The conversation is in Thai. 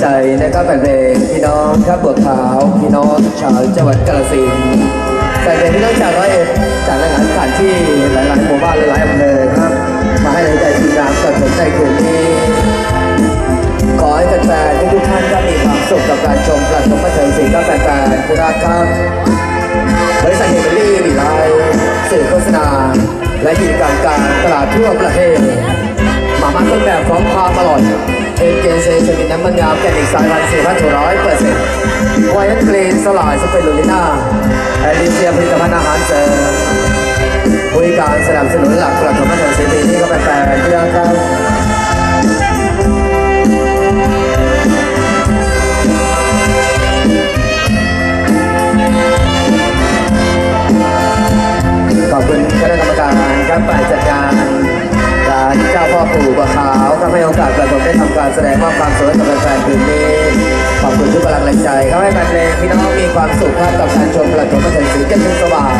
ใจนะครับแฟนเพลงพี่น้องครับบัวขาวพี่น้องชาวจังหวัดกาฬสินธุ์แฟนเพลงพี่น้องชาวร้อยเอ็ดจากหลายๆสถานที่หลายๆหมู่บ้านหลายๆอำเภอครับ มาให้แรงใจทีมงานกระผมในคืนนี้ขอให้แฟนๆทุกท่านครับมีความสุขกับการชมปรชมบันเทิงศิลป์ครับแฟนๆที่รักครับบริษัทเฮเบอรี่ดีไลท์สื่อโฆษณา และกิจการการตลาดทั่วประเทศมามาต้นแบบของความอร่อย เอ็นเจเซชนิดน้ำมันยาแกนิกสายพันสี่พันร้อยเปอร์เซ็นต์ไวท์กรีนสลายสเปรูลิน่าแอลิเซียผลิตภัณฑ์อาหารเสริมบริการสนับสนุนหลักประถมบันเทิงศิลป์นี่ก็แฟนๆที่รักครับขอบคุณคณะกรรมการครับฝ่ายจัดการร้านเจ้าพ่อปู่บัวขา ครับให้โอกาสกระผมได้ทำการแสดงมอบความสวยกับแฟนๆคืนนี้ขอบคุณทุกกำลังใจครับให้แฟนเพลงพี่น้องมีความสุขครับกับการชมกระผมบันเทิงสีเจ็ดถึงสว่าง